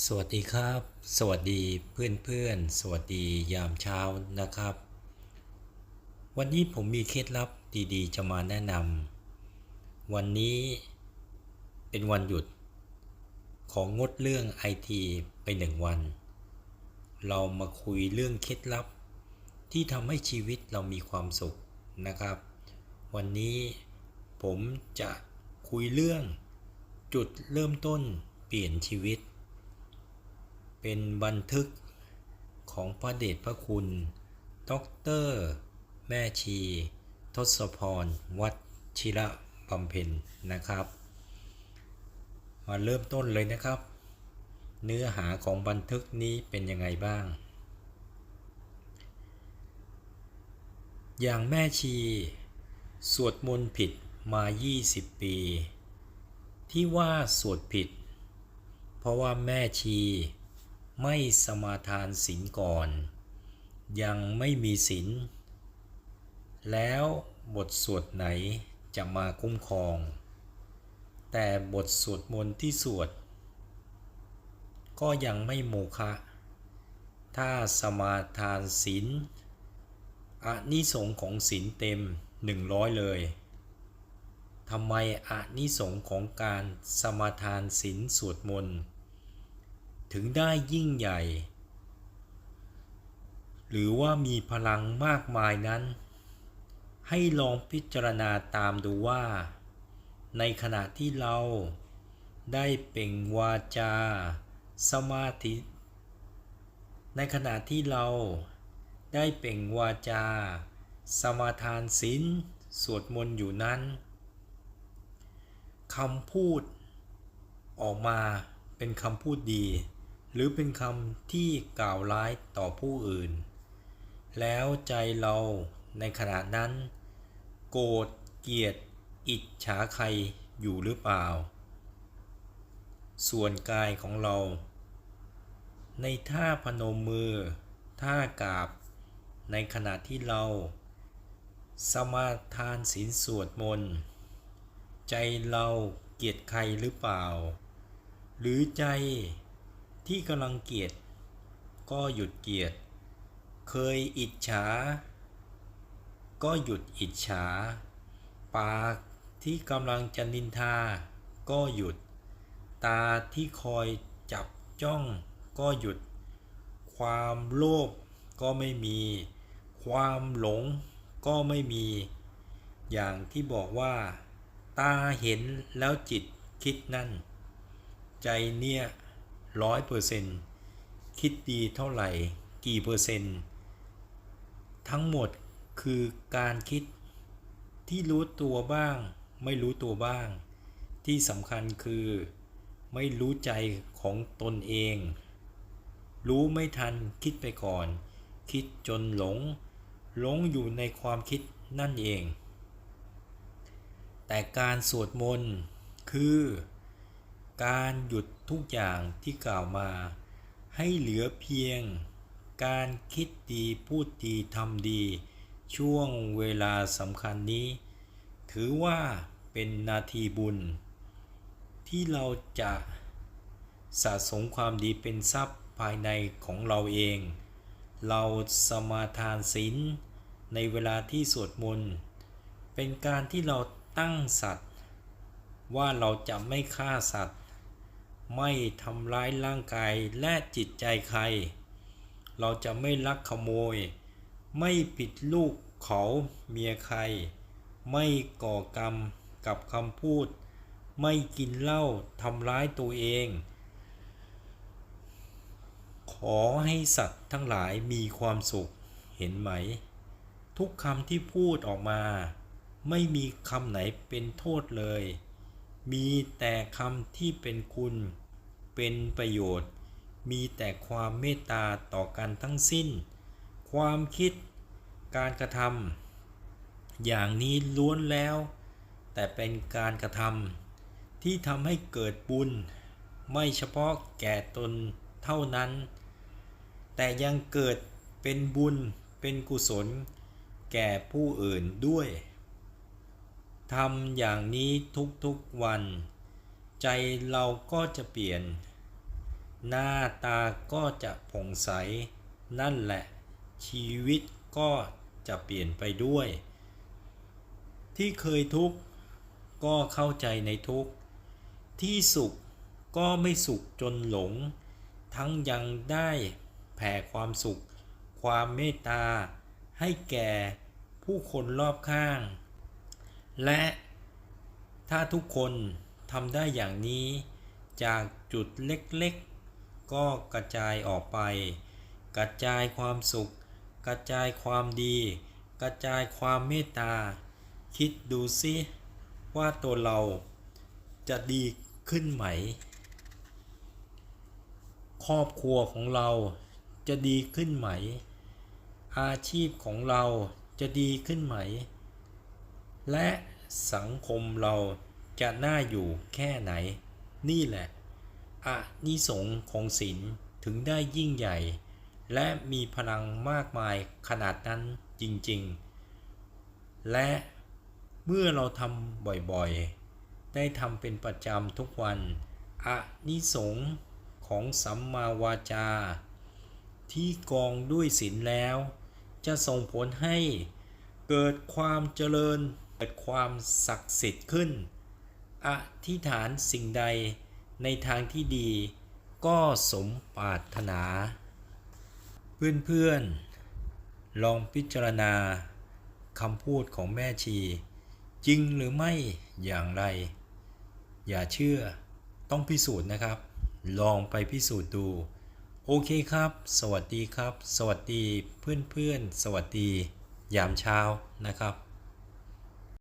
สวัสดีครับ สวัสดีเพื่อนเพื่อนๆ สวัสดียามเช้านะครับ วันนี้ผมมีเคล็ดลับดีๆ จะมาแนะนำวันนี้เป็นวันหยุด ของงดเรื่องไอทีไปหนึ่งวัน เรามาคุยเรื่องเคล็ดลับ ที่ทำให้ชีวิตเรามีความสุขนะครับ วันนี้ผมจะคุยเรื่องจุดเริ่มต้นเปลี่ยนชีวิต เป็นบันทึกของพระเดชพระคุณด็อกเตอร์แม่ชี ทศพร วัดชิระบำเพ็ญนะครับ มาเริ่มต้นเลยนะครับ เนื้อหาของบันทึกนี้เป็นยังไงบ้าง อย่างแม่ชี สวดมนต์ผิดมา 20 ปี ที่ว่าสวดผิด เพราะว่าแม่ชี ไม่สมาทานศีลก่อน ยังไม่มีศีลแล้วบทสวดไหนจะมาคุ้มครอง แต่บทสวดมนต์ที่สวด ก็ยังไม่โมฆะถ้าสมาทานศีลอานิสงส์ของศีลเต็ม100เลยทำไมอานิสงส์ของการสมาทานศีลสวดมนต์ ถึงได้ยิ่งใหญ่ หรือว่ามีพลังมากมายนั้น ให้ลองพิจารณาตามดูว่า ในขณะที่เราได้เป่งวาจา สมาธิ ในขณะที่เราได้เป่งวาจา สมาทานศีลสวดมนต์อยู่นั้นคำพูดออกมาเป็นคำพูดดี หรือเป็นคำที่กล่าวร้ายต่อผู้อื่น แล้วใจเราในขณะนั้น โกรธเกลียด อิจฉาใครอยู่หรือเปล่า ส่วนกายของเรา ในท่าพนมมือ ท่ากราบ ในขณะที่เรา สมาทานศีลสวดมนต์ใจเราเกลียดใครหรือเปล่า หรือใจ ที่กำลังเกลียด ก็หยุดเกลียด เคยอิจฉา ก็หยุดอิจฉา ปากที่กำลังจะนินทา ก็หยุด ตาที่คอยจับจ้อง ก็หยุด ความโลภก็ไม่มี ความหลงก็ไม่มี อย่างที่บอกว่า ตาเห็นแล้วจิตคิดนั่น ใจเนี่ย ร้อยเปอร์เซนต์คิดดีเท่าไหร่ กี่เปอร์เซนต์ ทั้งหมดคือการคิดที่รู้ตัวบ้าง ไม่รู้ตัวบ้าง ที่สำคัญคือ ไม่รู้ใจของตนเอง รู้ไม่ทันคิดไปก่อน คิดจนหลง หลงอยู่ในความคิดนั่นเอง แต่การสวดมนต์คือ การหยุดทุกอย่างที่กล่าวมา ให้เหลือเพียง การคิดดีพูดดีทำดี ช่วงเวลาสำคัญนี้ ถือว่าเป็นนาทีบุญ ที่เราจะสะสมความดีเป็นทรัพย์ภายในของเราเอง เราสมาทานศีลในเวลาที่สวดมนต์ เป็นการที่เราตั้งสัตว์ ว่าเราจะไม่ฆ่าสัตว์ ไม่ทำร้ายร่างกายและจิตใจใคร เราจะไม่ลักขโมย ไม่ปิดลูกเขาเมียใคร ไม่ก่อกรรมกับคำพูด ไม่กินเหล้าทำร้ายตัวเอง ขอให้สัตว์ทั้งหลายมีความสุขเห็นไหม ทุกคำที่พูดออกมา ไม่มีคำไหนเป็นโทษเลย มีแต่คำที่เป็นคุณ เป็นประโยชน์ มีแต่ความเมตตาต่อกันทั้งสิ้น ความคิดการกระทำอย่างนี้ล้วนแล้ว แต่เป็นการกระทำที่ทำให้เกิดบุญ ไม่เฉพาะแก่ตนเท่านั้น แต่ยังเกิดเป็นบุญเป็นกุศล แก่ผู้อื่นด้วยทำอย่างนี้ทุกๆวัน ใจเราก็จะเปลี่ยน หน้าตาก็จะผ่องใส นั่นแหละ ชีวิตก็จะเปลี่ยนไปด้วย ที่เคยทุกข์ก็เข้าใจในทุกข์ ที่สุขก็ไม่สุขจนหลง ทั้งยังได้แผ่ความสุข ความเมตตา ให้แก่ผู้คนรอบข้าง และถ้าทุกคน ทำได้อย่างนี้ จากจุดเล็กๆ ก็กระจายออกไป กระจายความสุข กระจายความดี กระจายความเมตตา คิดดูสิว่าตัวเราจะดีขึ้นไหม ครอบครัวของเราจะดีขึ้นไหม อาชีพของเราจะดีขึ้นไหม และสังคมเรา จะน่าอยู่แค่ไหน นี่แหละอะนิสงส์ของศีลถึงได้ยิ่งใหญ่ และมีพลังมากมายขนาดนั้นจริงๆ และเมื่อเราทำบ่อยๆ ได้ทำเป็นประจำทุกวันอะนิสงส์ของสัมมาวาจา ที่กองด้วยศีลแล้ว จะส่งผลให้เกิดความเจริญเกิดความศักดิ์สิทธิ์ขึ้น อธิษฐานสิ่งใดในทางที่ดี ก็สมปรารถนา เพื่อนๆ ลองพิจารณาคำพูดของแม่ชี จริงหรือไม่อย่างไร อย่าเชื่อต้องพิสูจน์นะครับ ลองไปพิสูจน์ดู โอเคครับ สวัสดีครับ สวัสดีเพื่อนๆ สวัสดี ยามเช้านะครับ